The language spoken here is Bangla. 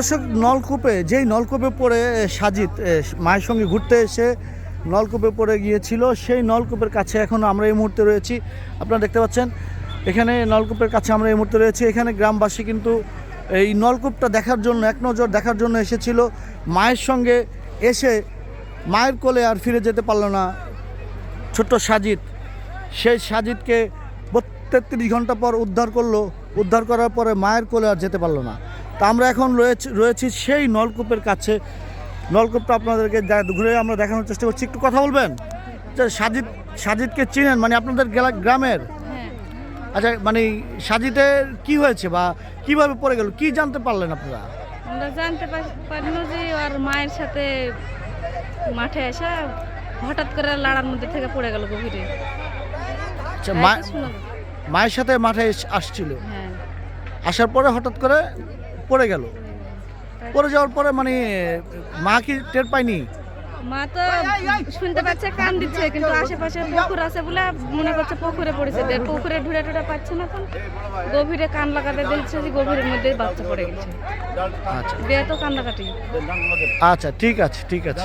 দর্শক, নলকূপে, যেই নলকূপে পড়ে সাজিদ মায়ের সঙ্গে ঘুরতে এসে নলকূপে পড়ে গিয়েছিল, সেই নলকূপের কাছে এখন আমরা এই মুহূর্তে রয়েছি। আপনারা দেখতে পাচ্ছেন, এখানে নলকূপের কাছে আমরা এই মুহূর্তে রয়েছি। এখানে গ্রামবাসী কিন্তু এই নলকূপটা দেখার জন্য, এক নজর দেখার জন্য এসেছিল। মায়ের সঙ্গে এসে মায়ের কোলে আর ফিরে যেতে পারল না ছোট্ট সাজিদ। সেই সাজিদকে তেত্রিশ ঘণ্টা পর উদ্ধার করল। উদ্ধার করার পরে মায়ের কোলে আর যেতে পারল না। তা আমরা এখন রয়েছি রয়েছি সেই নলকূপের কাছে। নলকূপটা আপনাদেরকে ঘুরে আমরা দেখানোর চেষ্টা করছি। একটু কথা বলবেন? যে সাজিদ সাজিদকে চিনেন? মানে আপনাদের গেলা- গ্রামের? হ্যাঁ। আচ্ছা মানে সাজিদের কি হয়েছে বা কীভাবে পড়ে গেল? কি জানতে পারলেন আপনারা? আমরা জানতে পার- পারল যে ওর মায়ের সাথে মাঠে এসে হঠাৎ করে লাড়ার মধ্যে থেকে পড়ে গেল গভীরে। আচ্ছা। মায়ের সাথে মাঠে আসছিল? হ্যাঁ। আসার পরে হঠাৎ করে পড়ে গেল। পড়ে যাওয়ার পরে মানে মা কি টের পায়নি? মা তো শুনতে পাচ্ছে কান দিচ্ছে কিন্তু আশেপাশে পুকুর আছে বলে মনে করছে পুকুরে পড়েছে। পুকুরে ঢুড়ে ঢুড়ে পাচ্ছে না এখন। গভীরে কান লাগাতে দেখছে যে গভীরের মধ্যে বাচ্চা পড়ে গেছে। আচ্ছা। দিয়ে তো কান্দাকাটি আচ্ছা ঠিক আছে ঠিক আছে।